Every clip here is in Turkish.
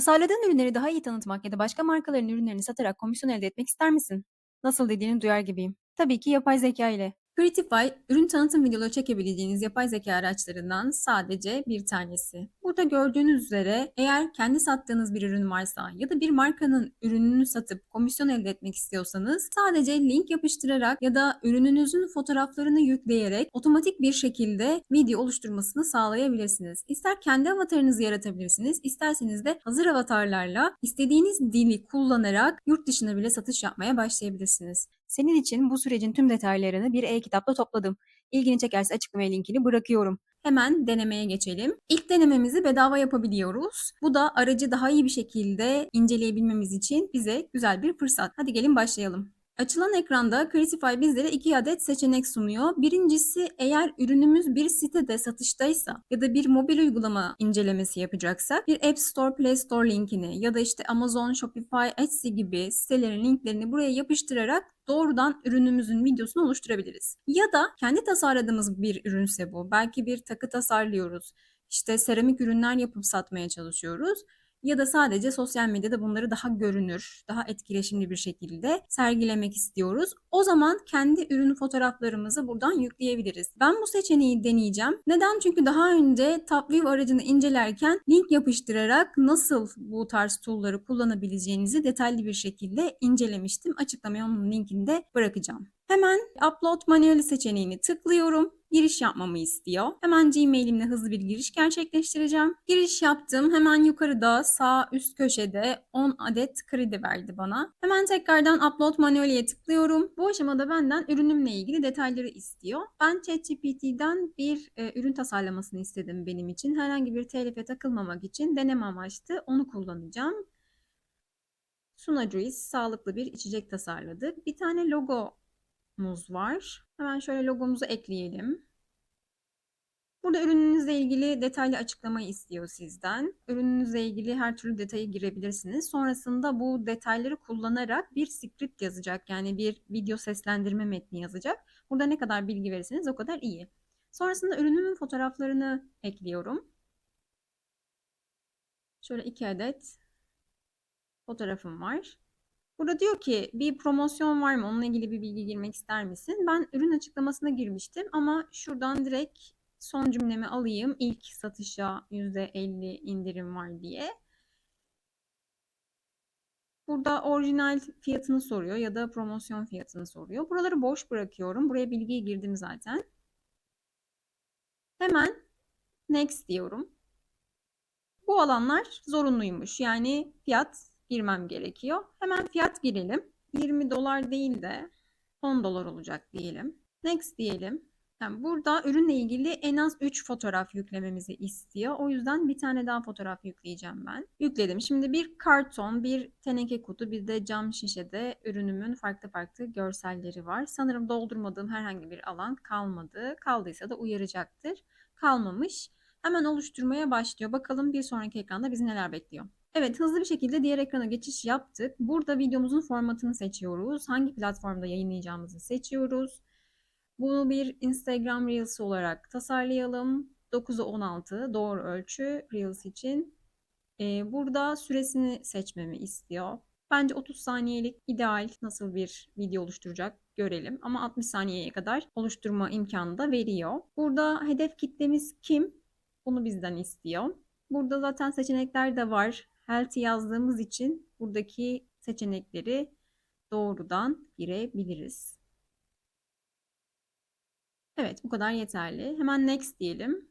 Tasarladığın ürünleri daha iyi tanıtmak ya da başka markaların ürünlerini satarak komisyon elde etmek ister misin? Nasıl dediğini duyar gibiyim. Tabii ki yapay zeka ile. Creatify, ürün tanıtım videoları çekebileceğiniz yapay zeka araçlarından sadece bir tanesi. Burada gördüğünüz üzere eğer kendi sattığınız bir ürün varsa ya da bir markanın ürününü satıp komisyon elde etmek istiyorsanız sadece link yapıştırarak ya da ürününüzün fotoğraflarını yükleyerek otomatik bir şekilde video oluşturmasını sağlayabilirsiniz. İster kendi avatarınızı yaratabilirsiniz, isterseniz de hazır avatarlarla istediğiniz dili kullanarak yurt dışına bile satış yapmaya başlayabilirsiniz. Senin için bu sürecin tüm detaylarını bir e-kitapta topladım. İlgini çekerse açıklamaya linkini bırakıyorum. Hemen denemeye geçelim. İlk denememizi bedava yapabiliyoruz. Bu da aracı daha iyi bir şekilde inceleyebilmemiz için bize güzel bir fırsat. Hadi gelin başlayalım. Açılan ekranda Creatify bizlere iki adet seçenek sunuyor. Birincisi eğer ürünümüz bir sitede satıştaysa ya da bir mobil uygulama incelemesi yapacaksak bir App Store, Play Store linkini ya da işte Amazon, Shopify, Etsy gibi sitelerin linklerini buraya yapıştırarak doğrudan ürünümüzün videosunu oluşturabiliriz. Ya da kendi tasarladığımız bir ürünse bu. Belki bir takı tasarlıyoruz. İşte seramik ürünler yapıp satmaya çalışıyoruz ya da sadece sosyal medyada bunları daha görünür, daha etkileşimli bir şekilde sergilemek istiyoruz. O zaman kendi ürün fotoğraflarımızı buradan yükleyebiliriz. Ben bu seçeneği deneyeceğim. Neden? Çünkü daha önce TopView aracını incelerken link yapıştırarak nasıl bu tarz tool'ları kullanabileceğinizi detaylı bir şekilde incelemiştim. Açıklamaya onun linkini de bırakacağım. Hemen Upload manueli seçeneğini tıklıyorum. Giriş yapmamı istiyor. Hemen Gmail'imle hızlı bir giriş gerçekleştireceğim. Giriş yaptım. Hemen yukarıda sağ üst köşede 10 adet kredi verdi bana. Hemen tekrardan Upload manueliye tıklıyorum. Bu aşamada benden ürünümle ilgili detayları istiyor. Ben ChatGPT'den bir e, ürün tasarlamasını istedim benim için. Herhangi bir telife takılmamak için deneme amaçlı onu kullanacağım. Sunacuis sağlıklı bir içecek tasarladık. Bir tane logo muz var. Hemen şöyle logomuzu ekleyelim. Burada ürününüzle ilgili detaylı açıklamayı istiyor sizden. Ürününüzle ilgili her türlü detayı girebilirsiniz. Sonrasında bu detayları kullanarak bir script yazacak. Yani bir video seslendirme metni yazacak. Burada ne kadar bilgi verirseniz o kadar iyi. Sonrasında ürünümün fotoğraflarını ekliyorum. Şöyle iki adet fotoğrafım var. Burada diyor ki bir promosyon var mı? Onunla ilgili bir bilgi girmek ister misin? Ben ürün açıklamasına girmiştim ama şuradan direkt son cümlemi alayım. İlk satışa %50 indirim var diye. Burada orijinal fiyatını soruyor ya da promosyon fiyatını soruyor. Buraları boş bırakıyorum. Buraya bilgiyi girdim zaten. Hemen next diyorum. Bu alanlar zorunluymuş. Yani fiyat girmem gerekiyor. Hemen fiyat girelim. 20 dolar değil de 10 dolar olacak diyelim. Next diyelim. Yani burada ürünle ilgili en az 3 fotoğraf yüklememizi istiyor. O yüzden bir tane daha fotoğraf yükleyeceğim ben. Yükledim. Şimdi bir karton, bir teneke kutu, bir de cam şişede ürünümün farklı farklı görselleri var. Sanırım doldurmadığım herhangi bir alan kalmadı. Kaldıysa da uyaracaktır. Kalmamış. Hemen oluşturmaya başlıyor. Bakalım bir sonraki ekranda bizi neler bekliyor. Evet hızlı bir şekilde diğer ekrana geçiş yaptık. Burada videomuzun formatını seçiyoruz. Hangi platformda yayınlayacağımızı seçiyoruz. Bunu bir Instagram Reels olarak tasarlayalım. 9'a 16 doğru ölçü Reels için. Ee, burada süresini seçmemi istiyor. Bence 30 saniyelik ideal nasıl bir video oluşturacak görelim. Ama 60 saniyeye kadar oluşturma imkanı da veriyor. Burada hedef kitlemiz kim? Bunu bizden istiyor. Burada zaten seçenekler de var healthy yazdığımız için buradaki seçenekleri doğrudan girebiliriz. Evet bu kadar yeterli. Hemen next diyelim.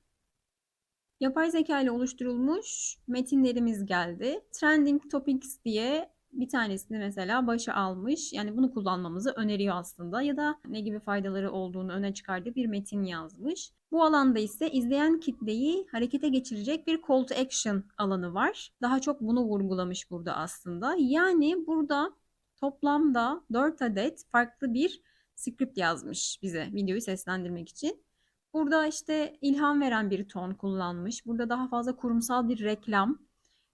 Yapay zeka ile oluşturulmuş metinlerimiz geldi. Trending Topics diye bir tanesini mesela başa almış. Yani bunu kullanmamızı öneriyor aslında ya da ne gibi faydaları olduğunu öne çıkardığı bir metin yazmış. Bu alanda ise izleyen kitleyi harekete geçirecek bir call to action alanı var. Daha çok bunu vurgulamış burada aslında. Yani burada toplamda 4 adet farklı bir script yazmış bize videoyu seslendirmek için. Burada işte ilham veren bir ton kullanmış. Burada daha fazla kurumsal bir reklam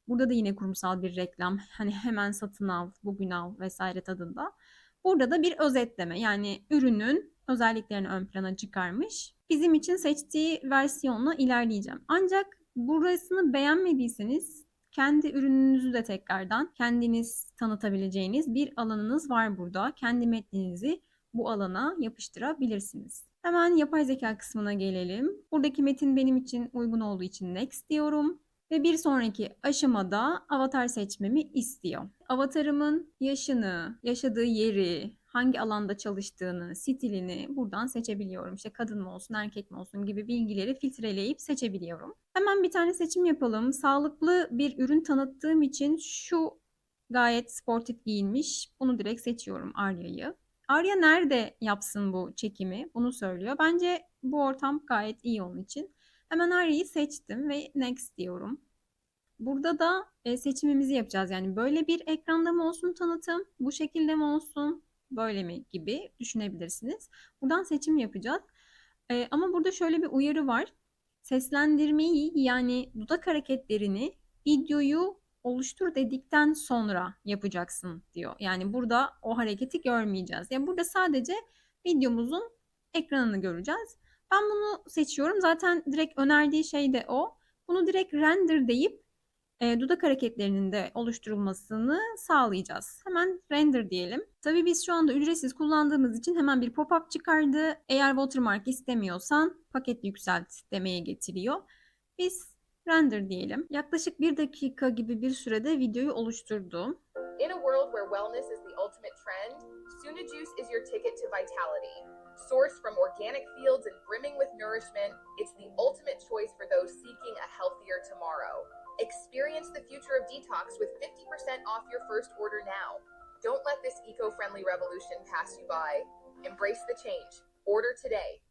Burada da yine kurumsal bir reklam. Hani hemen satın al, bugün al vesaire tadında. Burada da bir özetleme yani ürünün özelliklerini ön plana çıkarmış. Bizim için seçtiği versiyonla ilerleyeceğim. Ancak burasını beğenmediyseniz kendi ürününüzü de tekrardan kendiniz tanıtabileceğiniz bir alanınız var burada. Kendi metninizi bu alana yapıştırabilirsiniz. Hemen yapay zeka kısmına gelelim. Buradaki metin benim için uygun olduğu için next diyorum. Ve bir sonraki aşamada avatar seçmemi istiyor. Avatarımın yaşını, yaşadığı yeri, hangi alanda çalıştığını, stilini buradan seçebiliyorum. İşte kadın mı olsun, erkek mi olsun gibi bilgileri filtreleyip seçebiliyorum. Hemen bir tane seçim yapalım. Sağlıklı bir ürün tanıttığım için şu gayet sportif giyinmiş. Bunu direkt seçiyorum Arya'yı. Arya nerede yapsın bu çekimi? Bunu söylüyor. Bence bu ortam gayet iyi onun için. Hemen Arya'yı seçtim ve next diyorum. Burada da e, seçimimizi yapacağız. Yani böyle bir ekranda mı olsun tanıtım, bu şekilde mi olsun, böyle mi gibi düşünebilirsiniz. Buradan seçim yapacağız. E, ama burada şöyle bir uyarı var. Seslendirmeyi yani dudak hareketlerini videoyu oluştur dedikten sonra yapacaksın diyor. Yani burada o hareketi görmeyeceğiz. Yani burada sadece videomuzun ekranını göreceğiz. Ben bunu seçiyorum. Zaten direkt önerdiği şey de o. Bunu direkt render deyip e, dudak hareketlerinin de oluşturulmasını sağlayacağız. Hemen render diyelim. Tabii biz şu anda ücretsiz kullandığımız için hemen bir pop-up çıkardı. Eğer watermark istemiyorsan paket yükselt demeye getiriyor. Biz render diyelim. Yaklaşık bir dakika gibi bir sürede videoyu oluşturdu. In a world where wellness is the ultimate trend, Suna Juice is your ticket to vitality. Sourced from organic fields and brimming with nourishment, it's the ultimate choice for those seeking a healthier tomorrow. Experience the future of detox with 50% off your first order now. Don't let this eco friendly revolution pass you by. Embrace the change. Order today.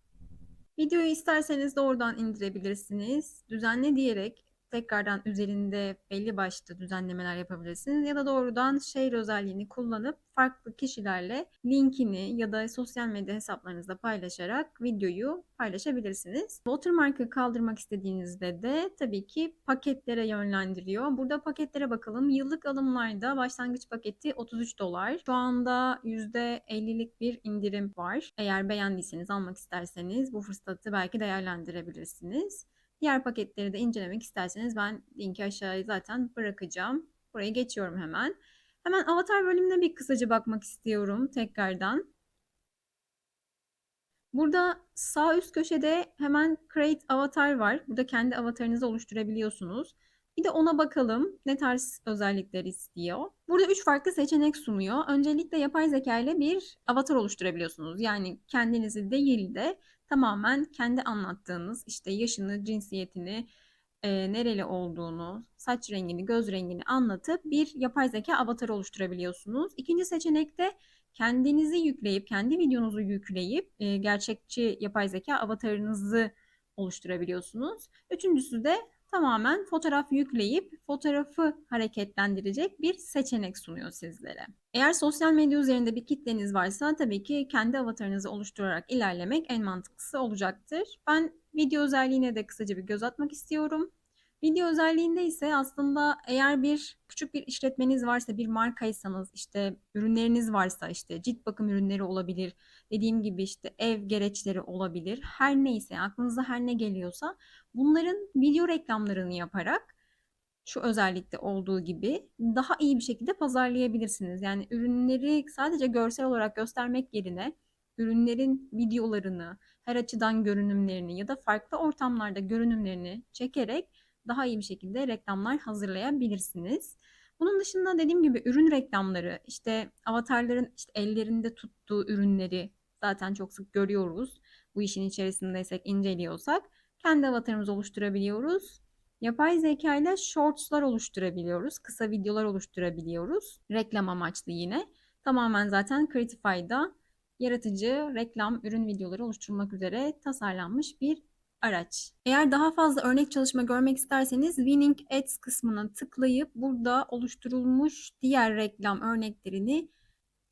Videoyu isterseniz doğrudan indirebilirsiniz. Düzenle diyerek tekrardan üzerinde belli başlı düzenlemeler yapabilirsiniz. Ya da doğrudan share özelliğini kullanıp farklı kişilerle linkini ya da sosyal medya hesaplarınızda paylaşarak videoyu paylaşabilirsiniz. Watermark'ı kaldırmak istediğinizde de tabii ki paketlere yönlendiriyor. Burada paketlere bakalım. Yıllık alımlarda başlangıç paketi 33 dolar. Şu anda %50'lik bir indirim var. Eğer beğendiyseniz almak isterseniz bu fırsatı belki değerlendirebilirsiniz. Diğer paketleri de incelemek isterseniz ben linki aşağıya zaten bırakacağım. Buraya geçiyorum hemen. Hemen avatar bölümüne bir kısaca bakmak istiyorum tekrardan. Burada sağ üst köşede hemen Create Avatar var. Burada kendi avatarınızı oluşturabiliyorsunuz. Bir de ona bakalım ne tarz özellikler istiyor. Burada üç farklı seçenek sunuyor. Öncelikle yapay zeka ile bir avatar oluşturabiliyorsunuz. Yani kendinizi değil de tamamen kendi anlattığınız işte yaşını, cinsiyetini, e, nereli olduğunu, saç rengini, göz rengini anlatıp bir yapay zeka avatarı oluşturabiliyorsunuz. İkinci seçenekte kendinizi yükleyip, kendi videonuzu yükleyip e, gerçekçi yapay zeka avatarınızı oluşturabiliyorsunuz. Üçüncüsü de tamamen fotoğraf yükleyip fotoğrafı hareketlendirecek bir seçenek sunuyor sizlere. Eğer sosyal medya üzerinde bir kitleniz varsa tabii ki kendi avatarınızı oluşturarak ilerlemek en mantıklısı olacaktır. Ben video özelliğine de kısaca bir göz atmak istiyorum. Video özelliğinde ise aslında eğer bir küçük bir işletmeniz varsa, bir markaysanız, işte ürünleriniz varsa, işte cilt bakım ürünleri olabilir, dediğim gibi işte ev gereçleri olabilir. Her neyse, aklınıza her ne geliyorsa bunların video reklamlarını yaparak şu özellikte olduğu gibi daha iyi bir şekilde pazarlayabilirsiniz. Yani ürünleri sadece görsel olarak göstermek yerine ürünlerin videolarını, her açıdan görünümlerini ya da farklı ortamlarda görünümlerini çekerek daha iyi bir şekilde reklamlar hazırlayabilirsiniz. Bunun dışında dediğim gibi ürün reklamları, işte avatarların işte ellerinde tuttuğu ürünleri zaten çok sık görüyoruz. Bu işin içerisindeysek, inceliyorsak kendi avatarımızı oluşturabiliyoruz. Yapay zeka ile shortslar oluşturabiliyoruz. Kısa videolar oluşturabiliyoruz. Reklam amaçlı yine. Tamamen zaten Creatify'da yaratıcı reklam ürün videoları oluşturmak üzere tasarlanmış bir araç. Eğer daha fazla örnek çalışma görmek isterseniz Winning Ads kısmına tıklayıp burada oluşturulmuş diğer reklam örneklerini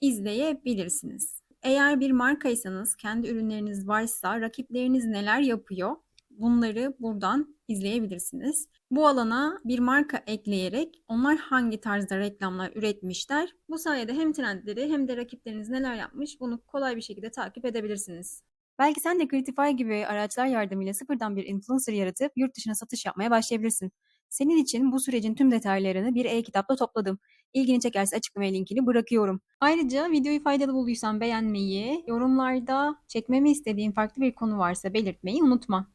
izleyebilirsiniz. Eğer bir markaysanız, kendi ürünleriniz varsa rakipleriniz neler yapıyor? Bunları buradan izleyebilirsiniz. Bu alana bir marka ekleyerek onlar hangi tarzda reklamlar üretmişler. Bu sayede hem trendleri hem de rakipleriniz neler yapmış bunu kolay bir şekilde takip edebilirsiniz. Belki sen de Creatify gibi araçlar yardımıyla sıfırdan bir influencer yaratıp yurt dışına satış yapmaya başlayabilirsin. Senin için bu sürecin tüm detaylarını bir e-kitapta topladım. İlgini çekerse açıklamaya linkini bırakıyorum. Ayrıca videoyu faydalı bulduysan beğenmeyi, yorumlarda çekmemi istediğin farklı bir konu varsa belirtmeyi unutma.